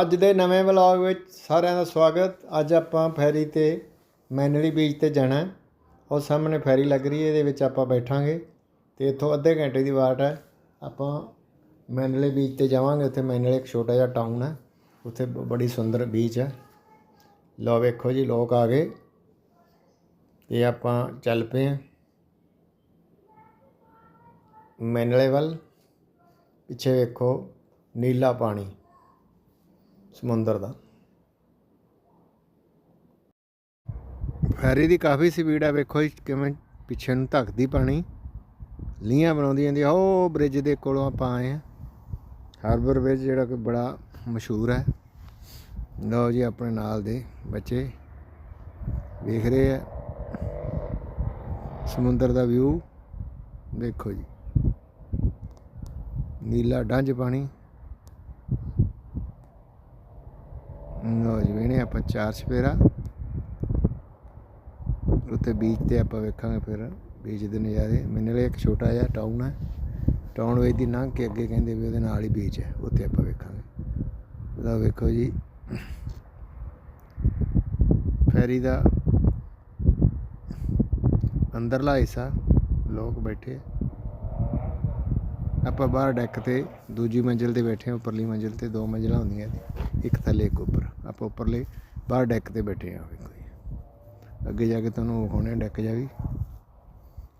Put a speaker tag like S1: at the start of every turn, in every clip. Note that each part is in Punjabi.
S1: ਅੱਜ ਦੇ ਨਵੇਂ ਵਲੌਗ ਵਿੱਚ ਸਾਰਿਆਂ ਦਾ ਸਵਾਗਤ। ਅੱਜ ਆਪਾਂ ਫੈਰੀ ਤੇ ਮੈਨਲੀ ਬੀਚ ਤੇ ਜਾਣਾ ਉਹ ਸਾਹਮਣੇ ਫੈਰੀ ਲੱਗ ਰਹੀ ਹੈ, ਇਹਦੇ ਵਿੱਚ ਆਪਾਂ ਬੈਠਾਂਗੇ। ਤੇ ਇੱਥੋਂ ਅੱਧੇ ਘੰਟੇ ਦੀ ਵਾਟ ਹੈ। ਆਪਾਂ ਮੈਨਲੇ ਬੀਚ ਤੇ ਜਾਵਾਂਗੇ, ਉੱਥੇ ਮੈਨਲੇ ਇੱਕ ਛੋਟਾ ਜਿਹਾ ਟਾਊਨ ਹੈ। ਉੱਥੇ ਬ- ਬੜੀ ਸੁੰਦਰ ਬੀਚ ਹੈ। ਲੋ ਵੇਖੋ ਜੀ, ਲੋਕ ਆ ਗਏ। ਤੇ ਆਪਾਂ ਚੱਲ ਪਏ ਹਾਂ। ਮੈਨਲੇ ਵੱਲ। ਪਿੱਛੇ ਵੇਖੋ, ਨੀਲਾ ਪਾਣੀ। ਸਮੁੰਦਰ ਦਾ। ਫੈਰੀ ਦੀ ਕਾਫੀ ਸਪੀਡ ਹੈ ਵੇਖੋ ਜੀ ਕਿਵੇਂ ਪਿੱਛੇ ਨੂੰ ਧੱਕਦੀ ਪਾਣੀ। ਲੀਆਂ ਬਣਾਉਂਦੀ ਜਾਂਦੀ ਉਹ ਬ੍ਰਿਜ ਦੇ ਕੋਲੋਂ ਆਪਾਂ ਆਏ ਆ ਹਾਰਬਰ ਬ੍ਰਿਜ ਜਿਹੜਾ ਕਿ ਬੜਾ ਮਸ਼ਹੂਰ ਹੈ। ਲਓ ਜੀ ਆਪਣੇ ਨਾਲ ਦੇ ਬੱਚੇ ਵੇਖ ਰਹੇ ਆ। ਸਮੁੰਦਰ ਦਾ ਵਿਊ ਦੇਖੋ ਜੀ। ਨੀਲਾ ਡੰਜ ਪਾਣੀ। ਲਓ ਜੀ ਵੇਣੇ ਆਪਾਂ ਚਾਰ ਸਪੇਰਾ ਉੱਤੇ ਬੀਚ ਤੇ ਆਪਾਂ ਵੇਖਾਂਗੇ ਫਿਰ, ਬੀਚ ਦੇ ਨਜ਼ਾਰੇ। ਮੈਨੂੰ ਇੱਕ ਛੋਟਾ ਜਿਹਾ ਟਾਊਨ ਹੈ। ਟਾਊਨ ਵਿੱਚ ਦੀ ਲੰਘ ਕੇ ਅੱਗੇ ਕਹਿੰਦੇ ਵੀ ਉਹਦੇ ਨਾਲ ਹੀ ਬੀਚ ਹੈ, ਉੱਥੇ ਆਪਾਂ ਵੇਖਾਂਗੇ। ਲਓ ਵੇਖੋ ਜੀ। ਫੈਰੀ ਦਾ ਅੰਦਰਲਾ ਹਿੱਸਾ, ਲੋਕ ਬੈਠੇ। ਆਪਾਂ ਬਾਹਰ ਡੈਕ ਤੇ ਦੂਜੀ ਮੰਜ਼ਿਲ ਤੇ ਬੈਠੇ ਹਾਂ, ਉੱਪਰਲੀ ਮੰਜ਼ਿਲ ਤੇ ਦੋ ਮੰਜ਼ਿਲਾਂ ਹੁੰਦੀਆਂ ਨੇ, ਇੱਕ ਥੱਲੇ, ਇੱਕ ਉੱਪਰ। ਆਪਾਂ ਉੱਪਰਲੇ ਬਾਹਰ ਡੈਕ ਤੇ ਬੈਠੇ ਹਾਂ ਵੇਖੋ ਜੀ ਅੱਗੇ ਜਾ ਕੇ ਤੁਹਾਨੂੰ ਵਿਖਾਉਣੇ ਡੈਕ ਜਾ ਵੀ।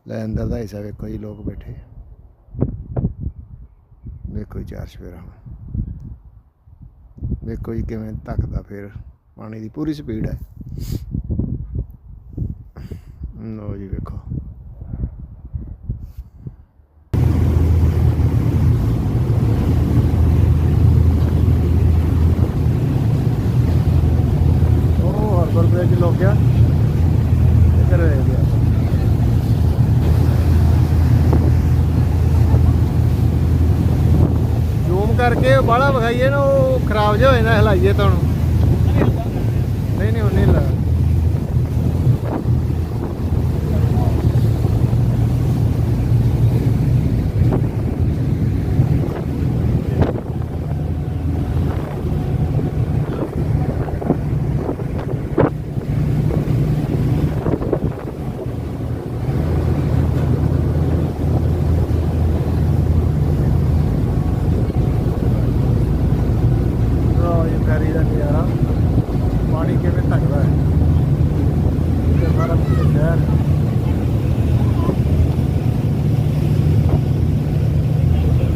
S1: ਲੈ ਅੰਦਰ ਦਾ ਹਿੱਸਾ ਵੇਖੋ ਜੀ, ਲੋਕ ਬੈਠੇ। ਵੇਖੋ ਜੀ, ਚਾਰ ਸਵੇਰਾ ਵੇਖੋ ਜੀ ਕਿਵੇਂ ਧੱਕਦਾ ਫਿਰ। ਪਾਣੀ ਦੀ ਪੂਰੀ ਸਪੀਡ ਹੈ। ਲੋ ਜੀ ਵੇਖੋ ਉਹ ਹਰਬਰ ਬ੍ਰਿਜ ਲੋਕ ਗਿਆ ਇੱਧਰ ਰਹਿ ਗਿਆ ਜ਼ੂਮ ਕਰਕੇ ਬਾਹਲਾ ਵਿਖਾਈਏ ਨਾ, ਉਹ ਖਰਾਬ ਜਿਹਾ ਹੋ ਜਾਂਦਾ, ਹਿਲਾਈਏ ਤੁਹਾਨੂੰ ਨਹੀਂ ਨਹੀਂ, ਉਹ ਨਹੀਂ ਲਾ ਲਓ ਇਹ ਫੈਰੀ ਦਾ ਨਜ਼ਾਰਾ ਪਾਣੀ ਕਿਵੇਂ ਧੱਕਦਾ ਹੈ ਇਹ ਸਾਰਾ ਪਿੱਛੇ ਸ਼ਹਿਰ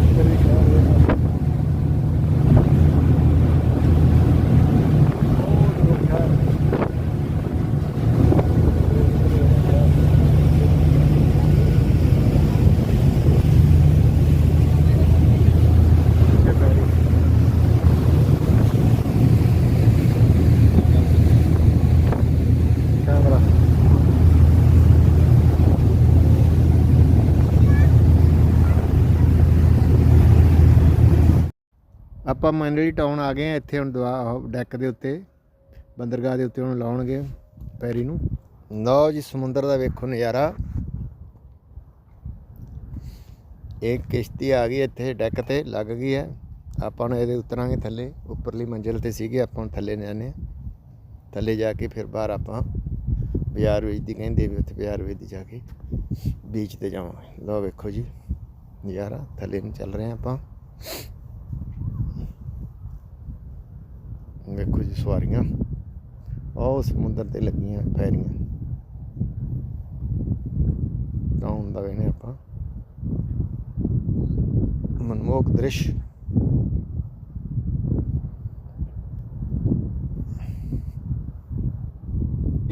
S1: ਇੱਧਰ ਵੀ ਸ਼ਹਿਰ ਹੈ। ਉਹ ਦੇਖੋ ਸ਼ਹਿਰ। ਪਿੱਛੇ ਫੈਰੀ ਕੈਮਰਾ ਆਪਾਂ ਮੰਡਲੀ ਟਾਊਨ ਆ ਗਏ ਆ, ਇੱਥੇ ਹੁਣ ਦੁਆ ਡੈਕ ਦੇ ਉੱਤੇ, ਬੰਦਰਗਾਹ ਦੇ ਉੱਤੇ ਹੁਣ ਲਾਉਣਗੇ ਪੈਰੀ ਨੂੰ। ਲਓ ਜੀ, ਸਮੁੰਦਰ ਦਾ ਵੇਖੋ ਨਜ਼ਾਰਾ। ਇੱਕ ਕਿਸ਼ਤੀ ਆ ਗਈ ਇੱਥੇ ਡੈਕ ਤੇ, ਲੱਗ ਗਈ ਹੈ। ਆਪਾਂ ਨੂੰ ਇਹਦੇ ਉਤਰਾਂਗੇ ਥੱਲੇ, ਉੱਪਰਲੀ ਮੰਜ਼ਿਲ ਤੇ ਸੀਗੇ, ਆਪਾਂ ਹੁਣ ਥੱਲੇ ਜਾਂਦੇ ਹਾਂ। ਥੱਲੇ ਜਾ ਕੇ ਫਿਰ ਬਾਹਰ ਆਪਾਂ ਬਾਜ਼ਾਰ ਵਿੱਚ ਦੀ ਕਹਿੰਦੇ ਵੀ ਉੱਥੇ ਬਾਜ਼ਾਰ ਵਿੱਚ ਦੀ ਜਾ ਕੇ ਬੀਚ ਤੇ ਜਾਵਾਂਗੇ। ਲਓ ਵੇਖੋ ਜੀ, ਨਜ਼ਾਰਾ, ਥੱਲੇ ਨੂੰ ਚੱਲ ਰਹੇ ਹਾਂ ਆਪਾਂ। ਵੇਖੋ ਜੀ ਸਵਾਰੀਆਂ। ਉਹ ਸਮੁੰਦਰ ਤੇ ਲੱਗੀਆਂ ਫੈਰੀਆਂ। ਟਾਊਨ ਦਾ ਵੇਨੇ ਆਪਾਂ। ਮਨਮੋਹਕ ਦ੍ਰਿਸ਼।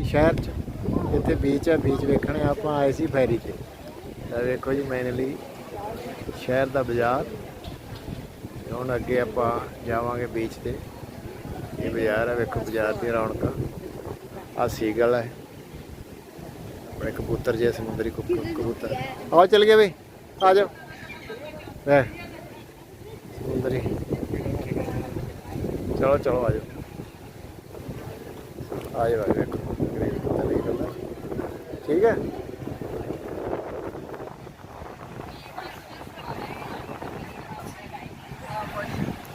S1: ਸ਼ਹਿਰ ਚ, ਇੱਥੇ ਬੀਚ ਹੈ ਬੀਚ ਵੇਖਣੇ ਆਪਾਂ ਆਏ ਸੀ ਫੈਰੀ ਤੇ। ਤਾਂ ਵੇਖੋ ਜੀ ਮੈਨਲੀ ਸ਼ਹਿਰ ਦਾ ਬਾਜ਼ਾਰ। ਹੁਣ ਅੱਗੇ ਆਪਾਂ ਜਾਵਾਂਗੇ ਬੀਚ ਤੇ। ਇਹ ਬਾਜ਼ਾਰ ਹੈ ਵੇਖੋ ਬਾਜ਼ਾਰ ਦੀ ਰੌਣਕਾਂ। ਆ ਸੀਗਲ ਹੈ ਆਪਣੇ ਕਬੂਤਰ ਜੇ, ਸਮੁੰਦਰੀ ਕਬੂਤਰ। ਆਓ ਚੱਲ ਗਏ ਬਈ, ਆ ਜਾਓ। ਲੈ, ਸਮੁੰਦਰੀ। ਚਲੋ ਚਲੋ, ਆ ਜਾਓ। ਆ ਜਾਓ ਆ ਵੇਖੋ ਠੀਕ ਹੈ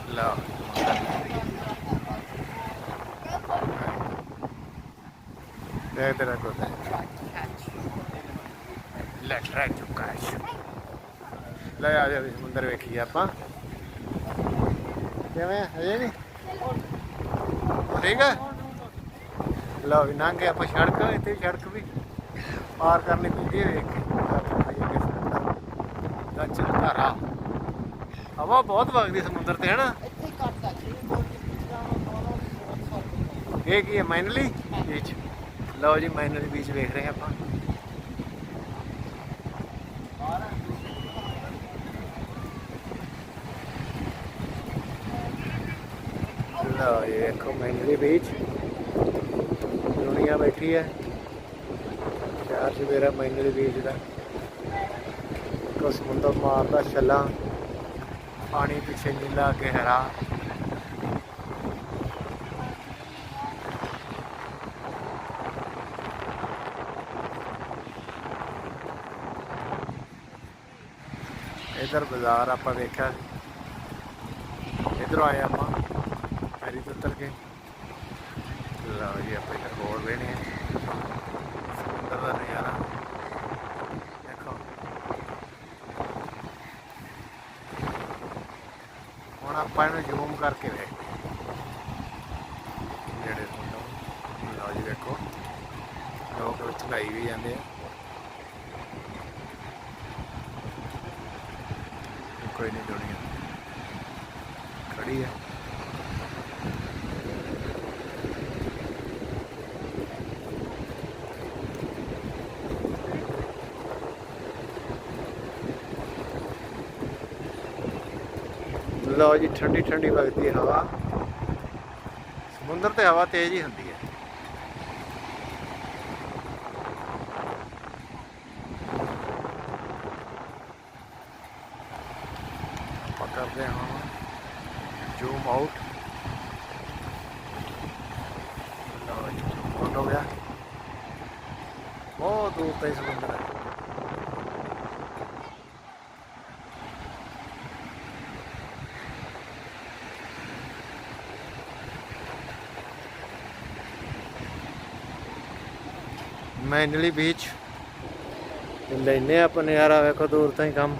S1: ਲਓ ਦੇਖ ਤੇਰਾ ਕੋਤਾ ਲੈ ਟਰੈ ਚੁੱਕਾ ਹੈ ਲੈ ਆ ਜਾ ਵੀ ਸਮੁੰਦਰ ਵੇਖੀਏ ਆਪਾਂ। ਕਿਵੇਂ ਹਜੇ ਨਹੀਂ ਠੀਕ ਹੈ ਲਓ ਵੀ ਲੰਘ ਗਏ ਆਪਾਂ ਸੜਕ ਇੱਥੇ ਵੀ ਸੜਕ ਵੀ ਪਾਰ ਕਰਨੀ ਪੈਂਦੀ ਹੈ ਵੇਖ ਕੇ। ਗੱਚ ਧਾਰਾ। ਹਵਾ ਬਹੁਤ ਵਗਦੀ ਸਮੁੰਦਰ ਤੇ ਹੈ ਨਾ
S2: ਇੱਥੇ ਬੋਟ ਦੀ
S1: ਇਹ ਕੀ ਹੈ ਮਾਈਨਲੀ ਬੀਚ ਲਓ ਜੀ ਮਾਈਨਲੀ ਬੀਚ ਵੇਖ ਰਹੇ ਆਪਾਂ। ਲਓ ਇਹ ਦੇਖੋ ਮਾਈਨਲੀ ਬੀਚ ਦੁਨੀਆ ਬੈਠੀ ਹੈ। ਚਾਰ ਸਵੇਰਾ ਮਾਈਨਲੀ ਬੀਚ ਦਾ। ਕੋ ਸਮੁੰਦਰ ਮਾਰਦਾ ਛੱਲਾ। ਪਾਣੀ ਪਿੱਛੇ ਨੀਲਾ ਗਹਿਰਾ ਇਧਰ ਬਾਜ਼ਾਰ ਆਪਾਂ ਦੇਖਿਆ ਇਧਰੋਂ ਆਇਆ ਆਪਾਂ। ਫੈਰੀ ਤੋਂ ਉਤਰ ਕੇ। ਲਓ ਜੀ ਆਪਾਂ ਇਧਰ ਹੋਰ ਵੇਣੇ ਸਮੁੰਦਰ ਦਾ ਨਜ਼ਾਰਾ। ਦੇਖੋ। ਹੁਣ ਆਪਾਂ ਇਹਨੂੰ ਜ਼ੂਮ ਕਰਕੇ ਵੇਖ ਜਿਹੜੇ ਤੁਹਾਨੂੰ ਲਓ ਜੀ ਦੇਖੋ। ਲੋਕ ਚਲਾਈ ਵੀ ਜਾਂਦੇ ਆ। ਕੋਈ ਨਹੀਂ, ਦੁਨੀਆ ਖੜੀ ਹੈ ਲਓ ਜੀ ਠੰਡੀ ਠੰਡੀ ਵਗਦੀ ਹਵਾ। ਸਮੁੰਦਰ ਤੇ ਹਵਾ ਤੇਜ਼ ਹੀ ਹੁੰਦੀ ਹੈ ਆਪਾਂ ਕਰਦੇ ਹਾਂ ਜ਼ੂਮ ਆਊਟ ਲਓ ਜੀ ਆਊਟ ਹੋ ਗਿਆ ਬਹੁਤ ਦੂਰ ਤੱਕ ਸਮੁੰਦਰ ਹੈ ਮੈਂਡਲੀ ਬੀਚ ਲੈਨੇ ਆਪਾਂ ਨਜ਼ਾਰਾ, ਵੇਖੋ ਦੂਰ ਤੋਂ ਹੀ ਕੰਮ।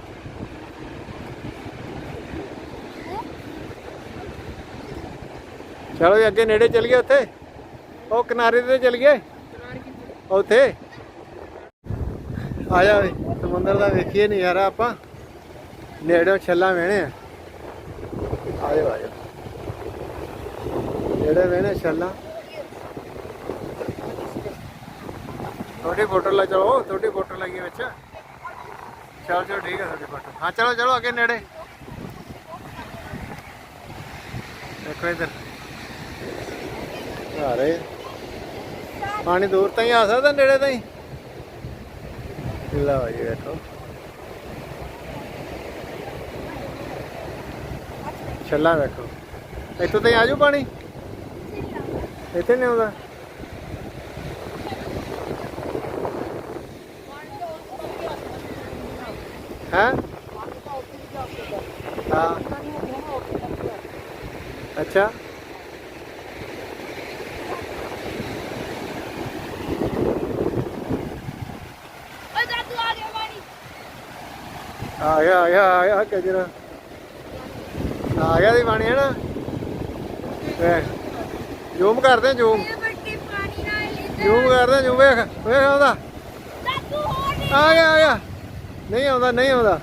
S1: ਚਲੋ ਜੀ, ਅੱਗੇ ਨੇੜੇ ਚੱਲ ਗਏ ਉੱਥੇ। ਉਹ ਕਿਨਾਰੇ ਤੇ ਚਲ ਗਏ। ਉੱਥੇ। ਆ ਜਾ ਵੀ, ਸਮੁੰਦਰ ਦਾ ਵੇਖੀਏ ਨਜ਼ਾਰਾ ਆਪਾਂ। ਨੇੜੋਂ ਛੱਲਾ ਵੇਣੇ ਆ। ਆ ਜਾ ਨੇੜੇ ਵੇਣੇ ਛੱਲਾ। ਤੁਹਾਡੀ ਫੋਟੋ ਲਾ ਚਲੋ, ਤੁਹਾਡੀ ਫੋਟੋ ਲੱਗੀ ਵਿੱਚ। ਚਲੋ ਚਲੋ, ਠੀਕ ਹੈ ਤੁਹਾਡੀ ਫੋਟੋ ਹਾਂ, ਚਲੋ ਚਲੋ, ਅੱਗੇ ਨੇੜੇ। ਦੇਖੋ ਇਧਰ। ਆ ਰਹੇ। ਪਾਣੀ ਦੂਰ ਤਾਂ ਹੀ ਆ ਸਕਦਾ, ਨੇੜੇ ਤਾਂ ਹੀ ਲਓ ਜੀ ਵੇਖੋ ਛੱਲਾ ਵੇਖੋ। ਇੱਥੋਂ ਤਾਂ ਹੀ ਆਜੂ ਪਾਣੀ? ਇੱਥੇ ਨਹੀਂ ਆਉਂਦਾ। ਹੈ? ਹਾਂ। ਅੱਛਾ।
S3: ਆ ਗਿਆ ਪਾਣੀ
S1: ਆ ਗਿਆ ਆ ਗਿਆ ਆ ਗਿਆ ਕਜਰਾ ਆ ਗਿਆ ਦੀ ਬਾਣੀ ਹੈ ਨਾ ਜ਼ੂਮ ਕਰਦੇ ਜ਼ੂਮ।
S3: ਪਾਣੀ
S1: ਜ਼ੂਮ ਕਰਦੇ ਜ਼ੂਮ ਵੇਖ ਵੇਖ
S3: ਨਹੀਂ।
S1: ਆ ਗਿਆ ਆ ਗਿਆ। ਨਹੀਂ ਆਉਂਦਾ ਨਹੀਂ ਆਉਂਦਾ।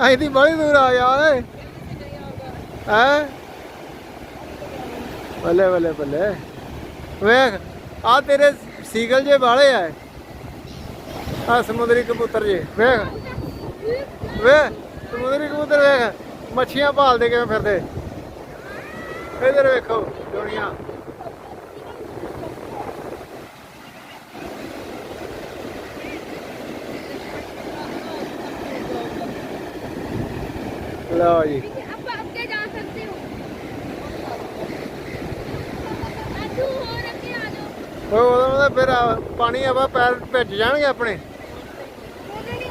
S1: ਆਈ ਦੀ ਬੜੀ ਦੂਰ ਆ ਗਿਆ ਹੈ? ਬੱਲੇ ਬੱਲੇ ਬੱਲੇ। ਵੇਖ ਆ ਤੇਰੇ ਸੀਗਲ ਜੇ ਵਾਲੇ ਆ। ਆ ਸਮੁੰਦਰੀ ਕਬੂਤਰ ਜੇ। ਵੇਖ। ਵੇਖ ਸਮੁੰਦਰੀ ਕਬੂਤਰ ਵੇਖ। ਮੱਛੀਆਂ ਭਾਲਦੇ ਕਿਵੇਂ ਫਿਰਦੇ? ਇਧਰ ਵੇਖੋ ਦੁਨੀਆ ਲਓ ਜੀ।
S3: ਆਪਾਂ ਅੱਗੇ ਜਾ ਸਕਦੇ ਹੋ। ਦਾਦੂ ਹੋਰ ਅੱਗੇ ਆ ਜਾਓ।
S1: ਓਏ ਉਦੋਂ ਦਾ ਫਿਰ ਆ- ਪਾਣੀ ਆਵਾ ਪੈਰ ਭਿੱਜ ਜਾਣਗੇ ਆਪਣੇ।
S3: ਉਹਦੇ ਨਹੀਂ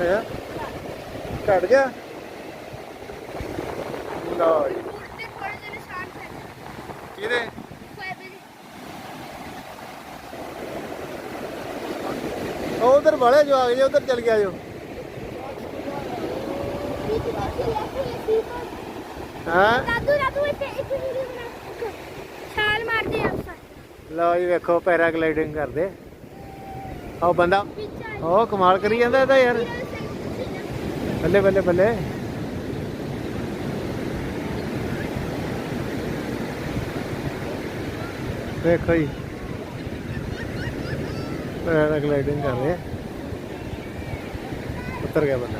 S1: ਹੈਂ? ਘਟ ਗਿਆ? ਲਓ ਜੀ। ਕਿਹਦੇ
S3: ਫਾਇਦੇ ਦੇ
S1: ਉਹ ਉਧਰ ਵਾਲੇ ਜੋ ਆ ਗਏ ਉਧਰ ਚਲ ਗਿਆ ਜੋ ਹਾਂ?
S3: ਦਾਦੂ ਦਾਦੂ ਇੱਥੇ ਇੱਥੇ ਵੀਡੀਓ ਬਣਾ ਛਾਲ ਮਾਰਦੇ ਆ ਅਫਸਰ
S1: ਲਓ ਜੀ ਵੇਖੋ ਪੈਰਾਗਲਾਈਡਿੰਗ ਕਰਦੇ। ਆਹ ਬੰਦਾ ਉਹ ਕਮਾਲ ਕਰੀ ਜਾਂਦਾ ਇਹਦਾ ਯਾਰ। ਬੱਲੇ ਬੱਲੇ ਬੱਲੇ। ਵੇਖੋ ਜੀ। ਪੈਰਾਗਲਾਈਡਿੰਗ ਕਰ ਰਹੇ ਆ। ਉੱਤਰ ਗਿਆ ਬੰਦਾ।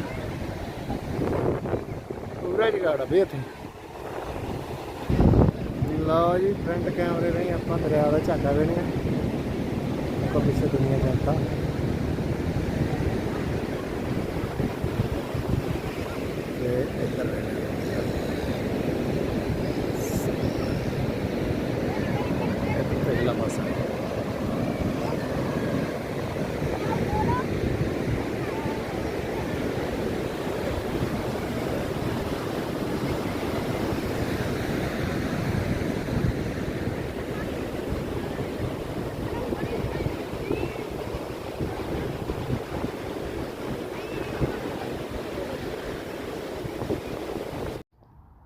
S1: ਪੂਰਾ ਜਗਾੜਾ ਵੀ ਇੱਥੇ। ਲਓ ਜੀ ਫਰੰਟ ਕੈਮਰੇ ਨਹੀਂ ਆਪਾਂ ਦਰਿਆ ਦਾ ਝਾਕਾ ਵੇਣੇ ਆ ਕੋ ਪਿੱਛੇ ਦੁਨੀਆ ਜਾਂਦਾ ਤੇ ਇੱਧਰ ਵੇਣੇ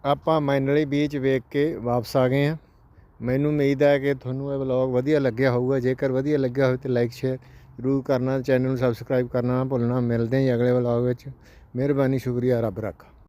S1: ਆਪਾਂ ਮਾਈਨਲੀ ਬੀਚ ਵੇਖ ਕੇ ਵਾਪਸ ਆ ਗਏ ਹਾਂ। ਮੈਨੂੰ ਉਮੀਦ ਹੈ ਕਿ ਤੁਹਾਨੂੰ ਇਹ ਵਲੌਗ ਵਧੀਆ ਲੱਗਿਆ ਹੋਊਗਾ। ਜੇਕਰ ਵਧੀਆ ਲੱਗਿਆ ਹੋਵੇ ਤੇ ਲਾਈਕ ਸ਼ੇਅਰ ਜ਼ਰੂਰ ਕਰਨਾ। ਚੈਨਲ ਨੂੰ ਸਬਸਕ੍ਰਾਈਬ ਕਰਨਾ ਨਾ ਭੁੱਲਣਾ। ਮਿਲਦੇ ਹਾਂ ਜੀ ਅਗਲੇ ਵਲੌਗ ਵਿੱਚ। ਮਿਹਰਬਾਨੀ, ਸ਼ੁਕਰੀਆ। ਰੱਬ ਰੱਖਾ।